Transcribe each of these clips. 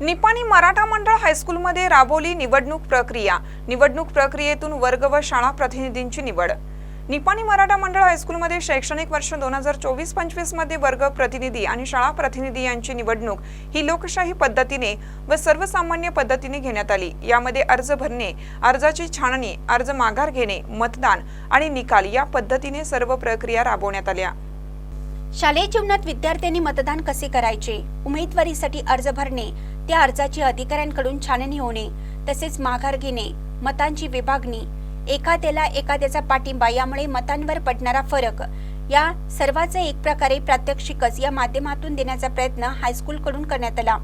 निपाणी मराठा मंडळ हायस्कूलमध्ये राबवली निवडणूक प्रक्रिया. निवडणूक प्रक्रियेतून वर्ग व शाळा प्रतिनिधींची निवड. निपाणी मराठा मंडळ हायस्कूलमध्ये शैक्षणिक वर्ष दोन हजार चोवीस पंचवीसमध्ये वर्ग प्रतिनिधी आणि शाळा प्रतिनिधी यांची निवडणूक ही लोकशाही पद्धतीने व सर्वसामान्य पद्धतीने घेण्यात आली. यामध्ये अर्ज भरणे अर्जाची छाननी अर्ज माघार घेणे मतदान आणि निकाल या पद्धतीने सर्व प्रक्रिया राबवण्यात आल्या. शालेय जीवनात विद्यार्थ्यांनी मतदान कसे करायचे? उमेदवारीसाठी अर्ज भरणे त्या अर्जाची अधिकाऱ्यांकडून छाननी होणे तसेच माघार घेणे मतांची विभागणी एखाद्याला एखाद्याचा पाठिंबा यामुळे मतांवर पडणारा फरक या सर्वांचे एक प्रकारे प्रात्यक्षिकच या माध्यमातून देण्याचा प्रयत्न हायस्कूलकडून करण्यात आला.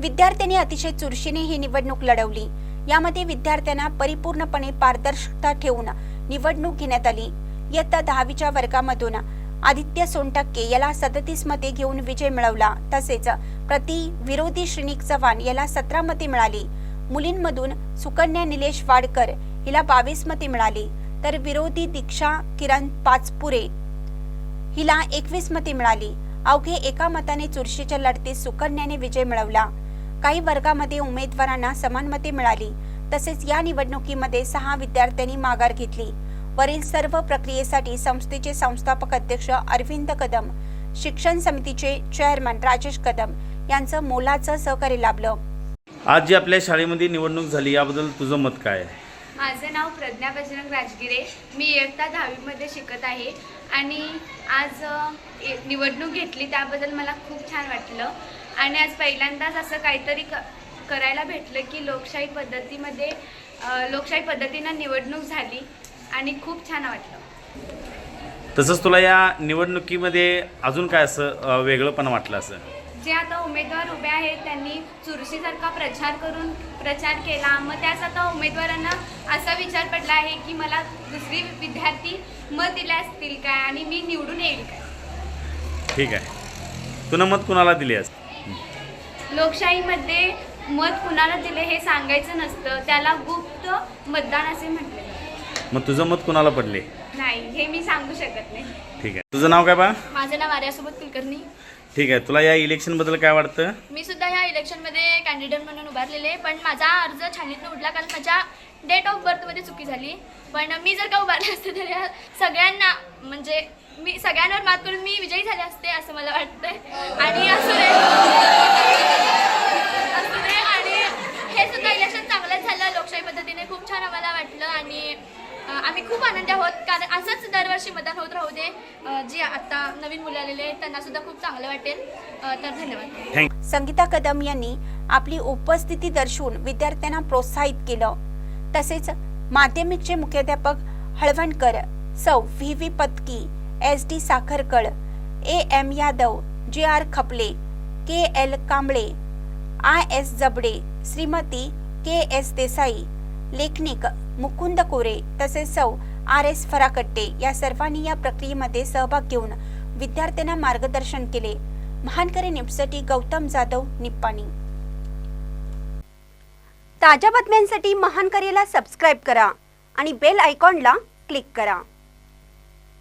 विद्यार्थ्यांनी अतिशय चुरशीने ही निवडणूक लढवली. यामध्ये विद्यार्थ्यांना परिपूर्णपणे पारदर्शकता ठेवून निवडणूक घेण्यात आली. इयत्ता दहावीच्या वर्गामधून आदित्य सोनटक्के याला सदतीस मते घेऊन विजय मिळवला. तसेच प्रति विरोधी श्रेणिक चव्हाण याला सतरा मते मिळाली. मुलींमधून सुकन्या निलेश वाडकर हिला बावीस मते मिळाली. तर विरोधी दीक्षा किरण पाचपुरे हिला एकवीस मते मिळाली. अवघे एका मताने चुरशीच्या लढतीत सुकन्याने विजय मिळवला. काही वर्गामध्ये उमेदवारांना समान मते मिळाली. तसेच या निवडणुकीमध्ये सहा विद्यार्थ्यांनी माघार घेतली. वरील सर्व प्रक्रियेसाठी संस्थेचे संस्थापक अध्यक्ष अरविंद कदम शिक्षण समितीचे चेअरमन राजेश कदम यांचं मोलाचं सहकार्य लाभलं. आज जी आपल्या शाळेमध्ये निवडणूक झाली याबद्दल तुझं मत काय आहे? माझं नाव प्रज्ञा बजरंग राजगिरे. मी इयत्ता दहावीमध्ये शिकत आहे आणि आज ए- निवडणूक घेतली त्याबद्दल मला खूप छान वाटलं. आणि आज पहिल्यांदाच असं काहीतरी क करायला भेटलं की लोकशाही पद्धतीमध्ये अ, लोकशाही पद्धतीनं निवडणूक झाली आणि खूप छान वाटलं. तसंच तुला या निवडणुकीमध्ये अजून काय असं अ, वेगळंपण वाटलं असं? जे आता उमेदवार उभे आहेत त्यांनी चुरशीसारखा प्रचार करून प्रचार केला. मग त्याच आता उमेदवारांना असा विचार पडला आहे की मला दुसरी विद्यार्थी मत दिले असतील काय आणि मी निवडून येईल काय? ठीक आहे. तुला मत कुणाला दिली आहेस लोकशाहीमध्ये मत कुणाला दिले हे सांगायचं नसतं. त्याला गुप्त मतदान असे म्हटले. मग तुझं मत कुणाला पडले? नाही हे मी सांगू शकत नाही. ठीक आहे. तुझं नाव काय बा माझं नाव आर्यासोबत कुलकर्णी. ठीक आहे तुला या इलेक्शनबद्दल काय वाटतं? मी सुद्धा या इलेक्शनमध्ये कॅन्डिडेट म्हणून उभारलेले पण माझा अर्ज छाननीतनं उठला कारण माझ्या डेट ऑफ बर्थमध्ये चुकी झाली. पण मी जर का उभारले असते तर या सगळ्यांना म्हणजे मी सगळ्यांवर मात करून मी विजयी झाले असते असं मला वाटतंय. आणि असं दे आणि हे सुद्धा इलेक्शन चांगलंच झालं लोकशाही पद्धतीने खूप छान आम्हाला वाटलं आणि अ, आम्ही खूप आनंदी आहोत. कारण असंच दरवर्षी मतदान होत राहू दे. जी आता नवीन मुलं आलेले आहेत त्यांना सुद्धा खूप चांगलं वाटेल. तर धन्यवाद. संगीता कदम यांनी आपली उपस्थिती दर्शवून विद्यार्थ्यांना प्रोत्साहित केलं. तसेच माध्यमिकचे मुख्याध्यापक Halwankar Sau V V Patki S D Sakharkal A M Yadav J R Khaple K L Kamble I S Jabde Shrimati K S Desai लेखनिक Mukund Kore तसेच सौ आर एस फराकट्टे या सर्वांनी या प्रक्रियेमध्ये सहभाग घेऊन विद्यार्थ्यांना मार्गदर्शन केले. महानकरी न्यूजसाठी गौतम जाधव निप्पाणी. ताज्या बातम्यांसाठी महानकरीला सबस्क्राईब करा आणि बेल आयकॉनला क्लिक करा.